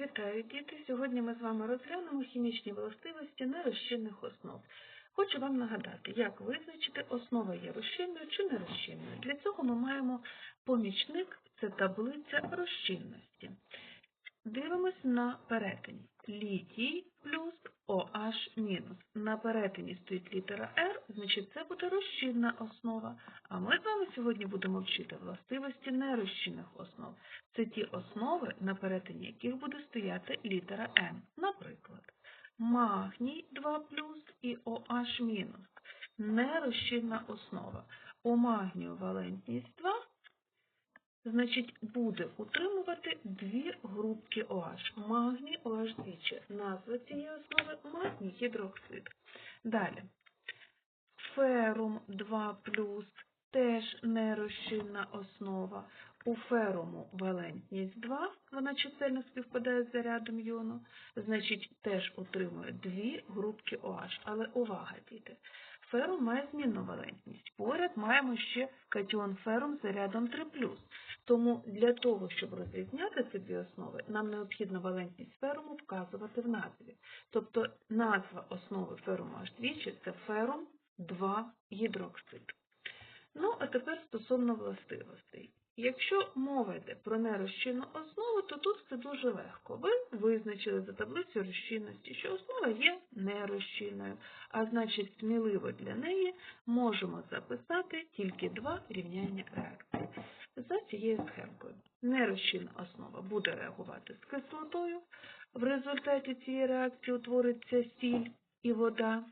Вітаю, діти! Сьогодні ми з вами розглянемо хімічні властивості нерозчинних основ. Хочу вам нагадати, як визначити, основа є розчинною чи нерозчинною. Для цього ми маємо помічник, це таблиця розчинності. Дивимось на перетині. Літій плюс OH мінус. На перетині стоїть літера R, значить це буде розчинна основа. А ми з вами сьогодні будемо вчити властивості нерозчинних основ. Це ті основи, на перетині яких буде стояти літера Н. Наприклад, магній 2 і OH мінус. Нерозчинна основа. У магнію валентність 2, значить, буде утримувати дві групки OH. Магній OH двічі. Назва цієї основи магній гідроксид. Далі. Ферум 2 теж нерозчинна основа. У феруму валентність 2, вона чисельно співпадає з зарядом йону, значить теж отримує дві групки OH. Але увага, діти! Ферум має змінну валентність. Поряд маємо ще катіон ферум з зарядом 3 Тому для того, щоб розрізняти ці дві основи, нам необхідно валентність феруму вказувати в назві. Тобто назва основи феруму H2 це ферум 2 гідроксид. Ну, а тепер стосовно властивостей. Якщо мова йде про нерозчинну основу, то тут все дуже легко. Ви визначили за таблицю розчинності, що основа є нерозчинною, а значить сміливо для неї можемо записати тільки два рівняння реакції. За цією схемкою. Нерозчинна основа буде реагувати з кислотою. В результаті цієї реакції утвориться сіль і вода.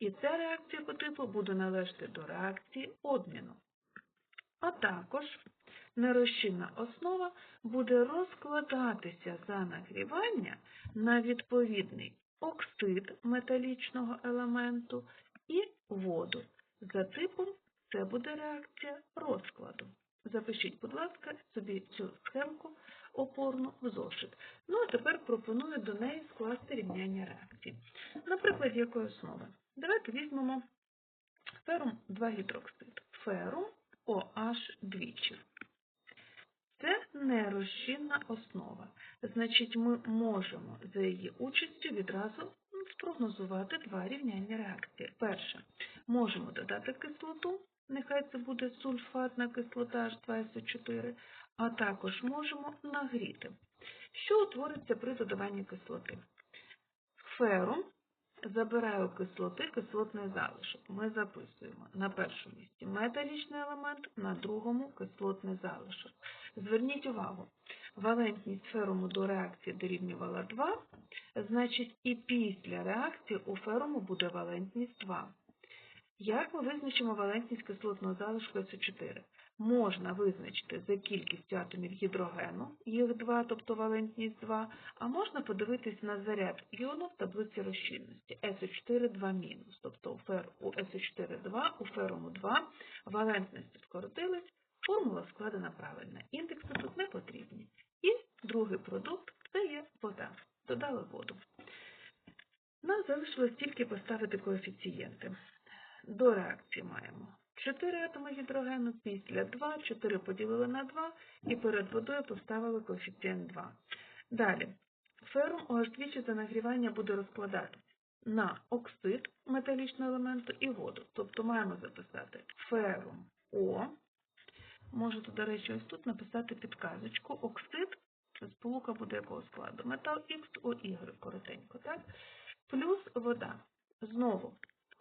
І ця реакція по типу буде належати до реакції обміну. А також нерозчинна основа буде розкладатися за нагрівання на відповідний оксид металічного елементу і воду. За типом це буде реакція розкладу. Запишіть, будь ласка, собі цю схемку опорну в зошит. Ну, а тепер пропоную до неї скласти рівняння реакції. Наприклад, якої основи? Давайте візьмемо ферум 2 гідроксид. Ферум OH двічі. Це нерозчинна основа. Значить, ми можемо за її участю відразу спрогнозувати два рівняння реакції. Перше, можемо додати кислоту, нехай це буде сульфатна кислота H2SO4, а також можемо нагріти. Що утвориться при додаванні кислоти? Ферум забирає у кислоти кислотний залишок. Ми записуємо на першому місці металічний елемент, на другому кислотний залишок. Зверніть увагу, валентність феруму до реакції дорівнювала 2, значить і після реакції у феруму буде валентність 2. Як ми визначимо валентність кислотного залишку СО4? Можна визначити за кількістю атомів гідрогену, їх 2, тобто валентність 2, а можна подивитись на заряд іону в таблиці розчинності СО4 2 мінус, тобто у СО4 2, у феруму 2, валентності скоротились, формула складена правильно, індекси тут не потрібні. І другий продукт це є вода. Додали воду. Нам залишилось тільки поставити коефіцієнти. До реакції маємо 4 атоми гідрогену, після 2, 4 поділили на 2 і перед водою поставили коефіцієнт 2. Далі, ферум OH двічі за нагрівання буде розкладатися на оксид металічного елементу і воду. Тобто маємо записати ферум О. Можете, до речі, ось тут написати підказочку. Оксид, сполука буде якого складу? Метал Х, ОY, коротенько, так? Плюс вода. Знову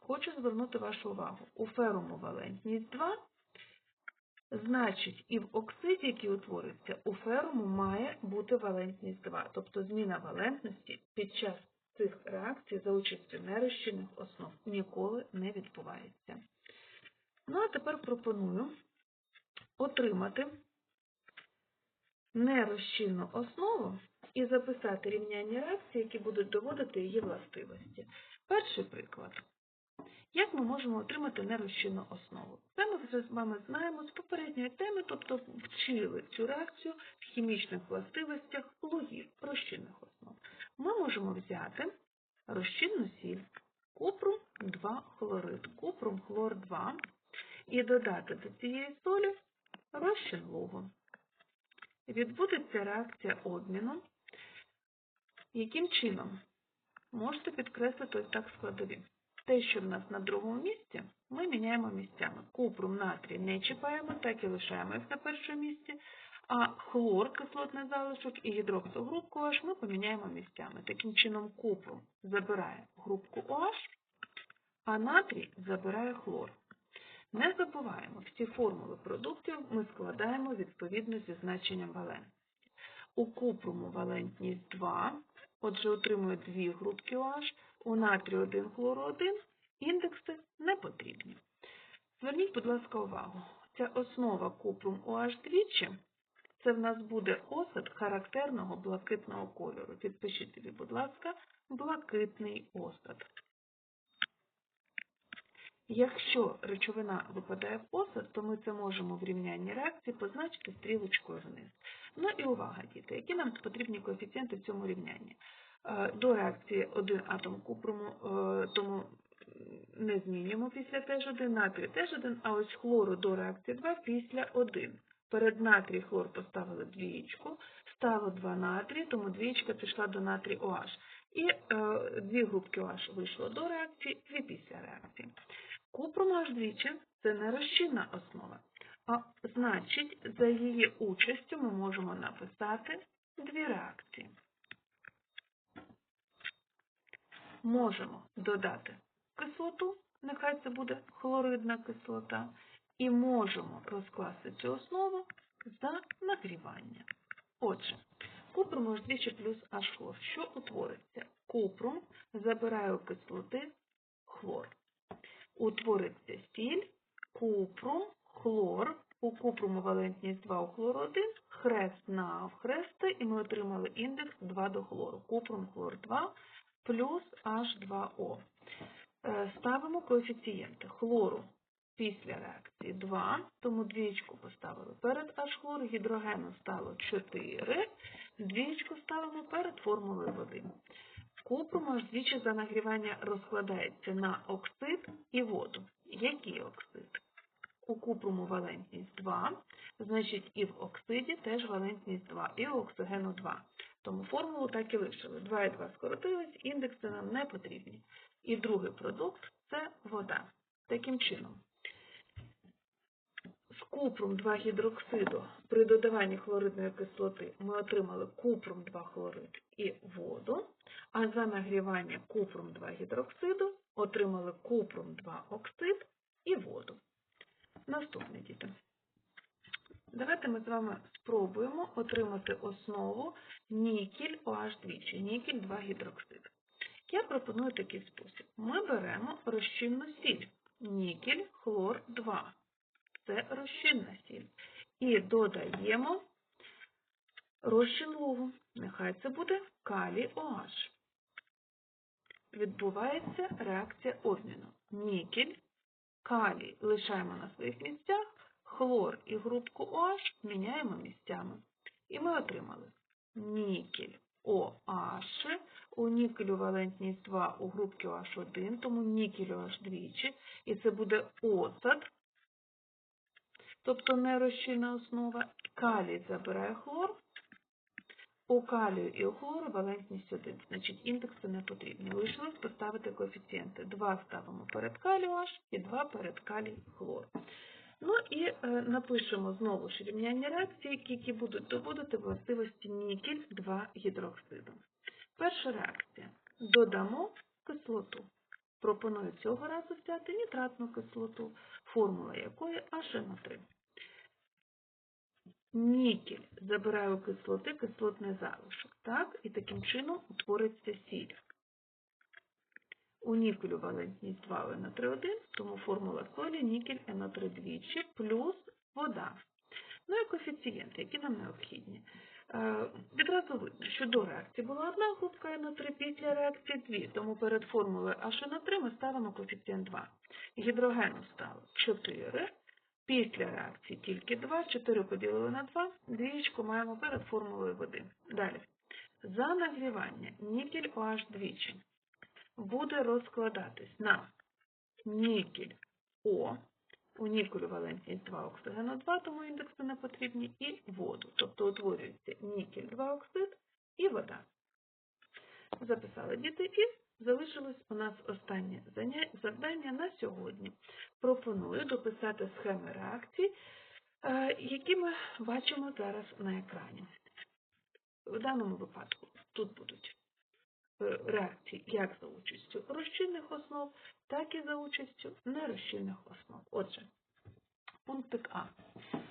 хочу звернути вашу увагу. У феруму валентність 2, значить, і в оксиді, який утворюється, у феруму має бути валентність 2, тобто зміна валентності під час цих реакцій за участю нерозчинних основ ніколи не відбувається. Ну, а тепер пропоную отримати нерозчинну основу і записати рівняння реакції, які будуть доводити її властивості. Перший приклад. Як ми можемо отримати нерозчинну основу? Це ми вже з вами знаємо з попередньої теми, тобто вчили цю реакцію в хімічних властивостях лугів, розчинних основ. Ми можемо взяти розчинну сіль, купрум 2 хлорид, купрум хлор 2 і додати до цієї солі розчин лугу. Відбудеться реакція обміну. Яким чином? Можете підкреслити ось так складові. Те, що в нас на другому місці, ми міняємо місцями. Купрум, натрій не чіпаємо, так і лишаємо їх на першому місці. А хлор, кислотний залишок і гідроксогрупку OH ми поміняємо місцями. Таким чином купрум забирає групку OH, а натрій забирає хлор. Не забуваємо, всі формули продуктів ми складаємо відповідно зі значенням валентності. У купруму валентність 2, отже отримує дві групки OH, у натрію 1, хлору 1, індекси не потрібні. Зверніть, будь ласка, увагу. Ця основа купрум OH двічі, це в нас буде осад характерного блакитного кольору. Підпишіть собі, будь ласка, блакитний осад. Якщо речовина випадає в осад, то ми це можемо в рівнянні реакції позначити стрілочкою вниз. Ну і увага, діти, які нам потрібні коефіцієнти в цьому рівнянні? Е, До реакції один атом купруму, е, тому не змінюємо після теж 1, натрій теж 1, а ось хлору до реакції 2 після 1. Перед натрій хлор поставили двієчку, стало 2 натрій, тому двієчка пішла до натрій OH. І е, дві групки OH вийшло до реакції, дві після реакції. Купрум аж двічі це не розчинна основа, а значить, за її участю ми можемо написати дві реакції. Можемо додати кислоту, нехай це буде хлоридна кислота, і можемо розкласти цю основу за нагрівання. Отже, купрум аж двічі плюс аж хлор. Що утвориться? Купрум забирає у кислоти хлор утвориться сіль, купрум, хлор, у купруму валентність 2, у хлору 1, хрест навхрести, і ми отримали індекс 2 до хлору. Купрум, хлор 2 плюс H2O. Е, Ставимо коефіцієнти хлору після реакції 2, тому двічку поставили перед H хлору, гідрогену стало 4, двічку ставимо перед формулою води. Купрум аж двічі за нагрівання розкладається на оксид і воду. Який оксид? У купруму валентність 2, значить і в оксиді теж валентність 2, і у оксигену 2. Тому формулу так і лишили. 2 і 2 скоротились, індекси нам не потрібні. І другий продукт це вода. Таким чином, з купрум 2 гідроксиду при додаванні хлоридної кислоти ми отримали купрум 2 хлорид і воду, а за нагрівання купрум 2 гідроксиду отримали купрум 2 оксид і воду. Наступне, діти. Давайте ми з вами спробуємо отримати основу нікель OH двічі, нікель 2 гідроксид. Я пропоную такий спосіб. Ми беремо розчинну сіль, нікель хлор 2. Це розчинна сіль. І додаємо розчин лугу. Нехай це буде калій OH. Відбувається реакція обміну. Нікель, калій лишаємо на своїх місцях, хлор і групку OH міняємо місцями. І ми отримали нікель OH, у нікелю валентність 2, у групці OH 1, тому нікель OH двічі, і це буде осад, тобто нерозчинна основа. Калій забирає хлор, у калію і у хлору валентність 1, значить індекси не потрібні. Лишилось поставити коефіцієнти. 2 ставимо перед калію H і 2 перед калій хлор. Ну і е, напишемо знову ж рівняння реакції, які будуть доводити властивості нікель 2 гідроксиду. Перша реакція. Додамо кислоту. Пропоную цього разу взяти нітратну кислоту, формула якої HNO3. Нікель забирає у кислоти кислотний залишок, так? І таким чином утвориться сіль. У нікелю валентність 2 НО3,1, тому формула солі нікель НО3 двічі плюс вода. Ну і коефіцієнти, які нам необхідні. Е, Відразу видно, що до реакції була одна групка НО3, після реакції 2, тому перед формулою HNO3 ми ставимо коефіцієнт 2. Гідрогену стало 4, після реакції тільки 2, 4 поділили на 2, двічку маємо перед формулою води. Далі. За нагрівання нікель OH двічі буде розкладатись на нікель О, у нікелю валентність 2 оксигену 2, тому індекси не потрібні, і воду. Тобто утворюється нікель 2 оксид і вода. Записали діти і залишилось у нас останнє завдання на сьогодні. Пропоную дописати схеми реакцій, е, які ми бачимо зараз на екрані. В даному випадку тут будуть е, реакції як за участю розчинних основ, так і за участю нерозчинних основ. Отже, пунктик А.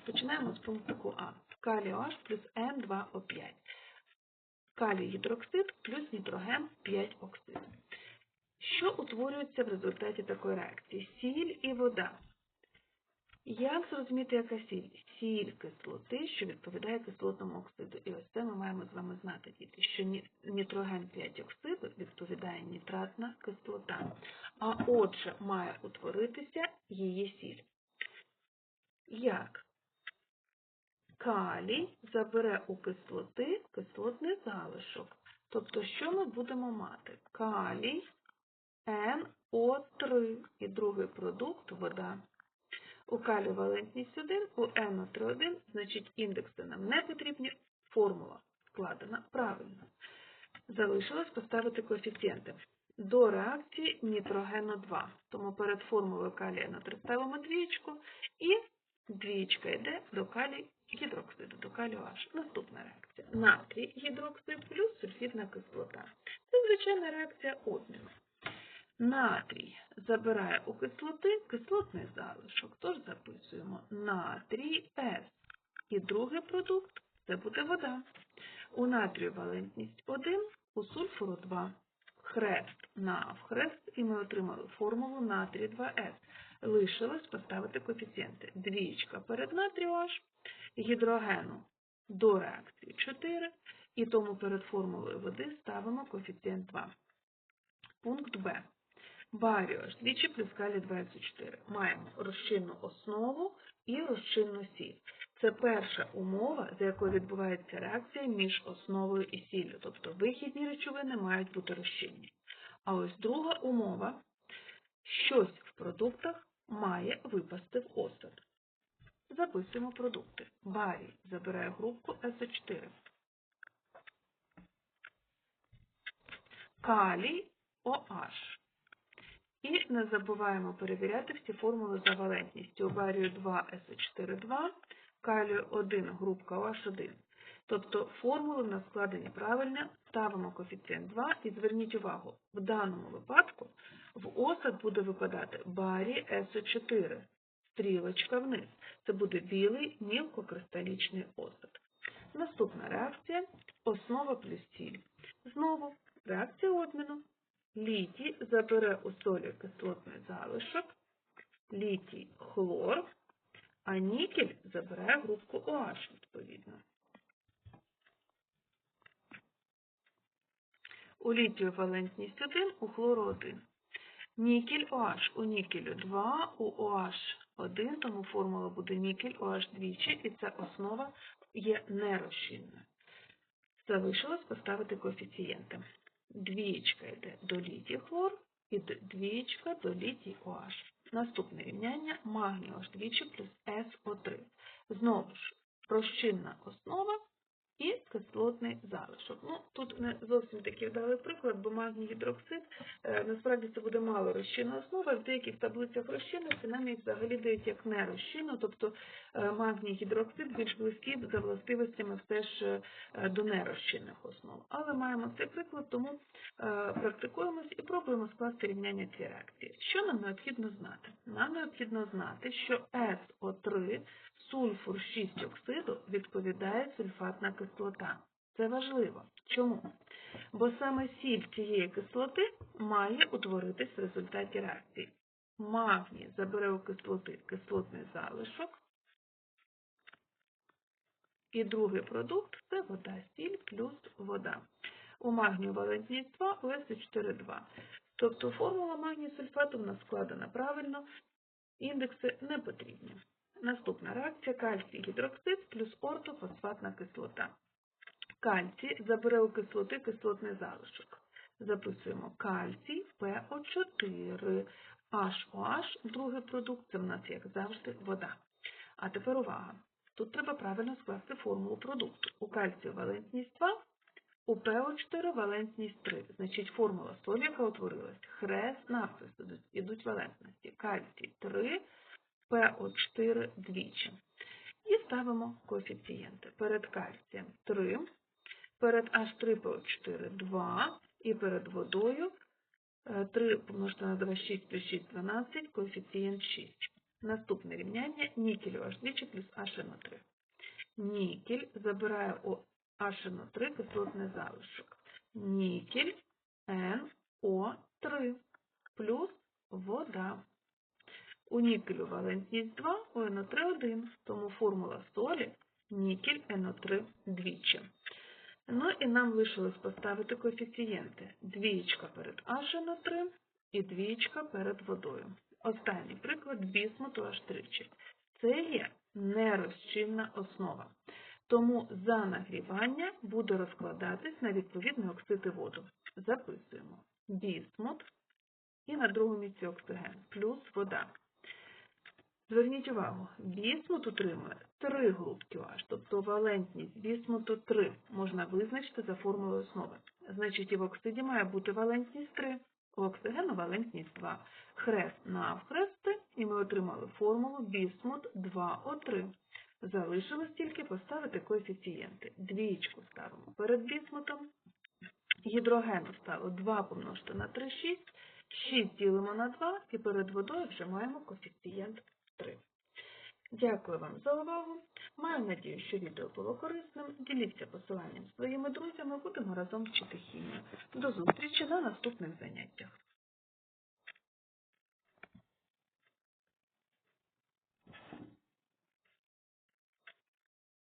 Починаємо з пунктику А. Калій OH плюс N2O5. Калій гідроксид плюс нітроген 5 оксид. Що утворюється в результаті такої реакції? Сіль і вода. Як зрозуміти, яка сіль? Сіль кислоти, що відповідає кислотному оксиду. І ось це ми маємо з вами знати, діти, що нітроген 5 оксиду відповідає нітратна кислота. А отже, має утворитися її сіль. Як? Калій забере у кислоти кислотний залишок. Тобто, що ми будемо мати? Калій NO3 і другий продукт вода. У калію валентність 1, у NO3 значить індекси нам не потрібні, формула складена правильно. Залишилось поставити коефіцієнти. До реакції нітрогену 2. Тому перед формулою калія НО3 ставимо двічку і двічка йде до калій гідроксиду, до калію H. Наступна реакція. Натрій гідроксид плюс сульфідна кислота. Це звичайна реакція обміну. Натрій забирає у кислоти кислотний залишок, тож записуємо натрій С. І другий продукт це буде вода. У натрію валентність 1, у сульфуру 2. Хрест навхрест, і ми отримали формулу натрій 2С. Лишилось поставити коефіцієнти. Двічка перед натрію H, гідрогену до реакції 4, і тому перед формулою води ставимо коефіцієнт 2. Пункт Б. Баріо двічі плюс калій 24. Маємо розчинну основу і розчинну сіль. Це перша умова, за якою відбувається реакція між основою і сіллю. Тобто вихідні речовини мають бути розчинні. А ось друга умова щось в продуктах має випасти в осад. Записуємо продукти. Барій забирає групку СО4. Калій OH. І не забуваємо перевіряти всі формули за валентністю. Барію 2 СО4 2, калію 1 групка OH1. Тобто формули в нас складені правильно, ставимо коефіцієнт 2 і зверніть увагу, в даному випадку в осад буде випадати барій СО4, стрілочка вниз. Це буде білий мілкокристалічний осад. Наступна реакція – основа плюс сіль. Знову реакція обміну. Літій забере у солі кислотний залишок, літій хлор, а нікель забирає групку OH відповідно. У літію валентність 1, у хлору 1. Нікель OH. У нікелю 2, у OH 1, тому формула буде нікель OH двічі, і ця основа є нерозчинною. Залишилось поставити коефіцієнти. Двієчка йде до літій хлор і двієчка до літій OH. Наступне рівняння магній OH двічі плюс СО3. Знову ж розчинна основа і кислотний залишок. Ну, тут не зовсім такий вдалий приклад, бо магній гідроксид, е, насправді це буде мало розчинна основа, в деяких таблицях розчинності нам їх взагалі дають як нерозчинну, тобто е, магній гідроксид більш близький за властивостями все ж е, до нерозчинних основ. Але маємо цей приклад, тому практикуємось і пробуємо скласти рівняння цієї реакції. Що нам необхідно знати? Нам необхідно знати, що СО3 сульфур 6 оксиду відповідає сульфатна кислота. Це важливо. Чому? Бо саме сіль цієї кислоти має утворитись в результаті реакції. Магній забере у кислоти кислотний залишок. І другий продукт це вода, сіль плюс вода. У магнію валентність 2, у СО4 2. Тобто формула магнію сульфату в нас складена правильно, індекси не потрібні. Наступна реакція кальцій гідроксид плюс ортофосфатна кислота. Кальцій забере у кислоти кислотний залишок. Записуємо кальцій ПО4, HOH, другий продукт, це в нас, як завжди, вода. А тепер увага. Тут треба правильно скласти формулу продукту. У кальцію валентність 2, У ПО4 валентність 3. Значить, формула солі, яка утворилась. Хрест ідуть, ідуть валентності. Кальцій 3, ПО4 двічі. І ставимо коефіцієнти. Перед кальцієм 3, перед H3PO4 2 і перед водою е, 3 помножити на 2, 6 плюс 6, 12, коефіцієнт 6. Наступне рівняння нікелю H2 плюс HNO3. Нікель забирає у HNO3 кислотний залишок. Нікель NO3 плюс вода. У нікелю валентність 2, у НО3 1, тому формула солі нікель НО3 двічі. Ну і нам лишилось поставити коефіцієнти. Двієчка перед HNO3 і двієчка перед водою. Останній приклад бісмуту H3. Це є нерозчинна основа. Тому за нагрівання буде розкладатись на відповідний оксид і воду. Записуємо бісмут і на другому місці оксиген плюс вода. Зверніть увагу, бісмут утримує три групки OH, тобто валентність бісмуту 3 можна визначити за формулою основи. Значить, і в оксиді має бути валентність 3, у оксигену валентність 2. Хрест навхрести, і ми отримали формулу бісмут 2О3. Залишилось тільки поставити коефіцієнти. Двічку ставимо перед бісмутом, гідрогену стало 2 помножити на 3, 6, 6 ділимо на 2 і перед водою вже маємо коефіцієнт 3. Дякую вам за увагу. Маю надію, що відео було корисним. Діліться посиланням з своїми друзями, будемо разом вчити хімію. До зустрічі на наступних заняттях.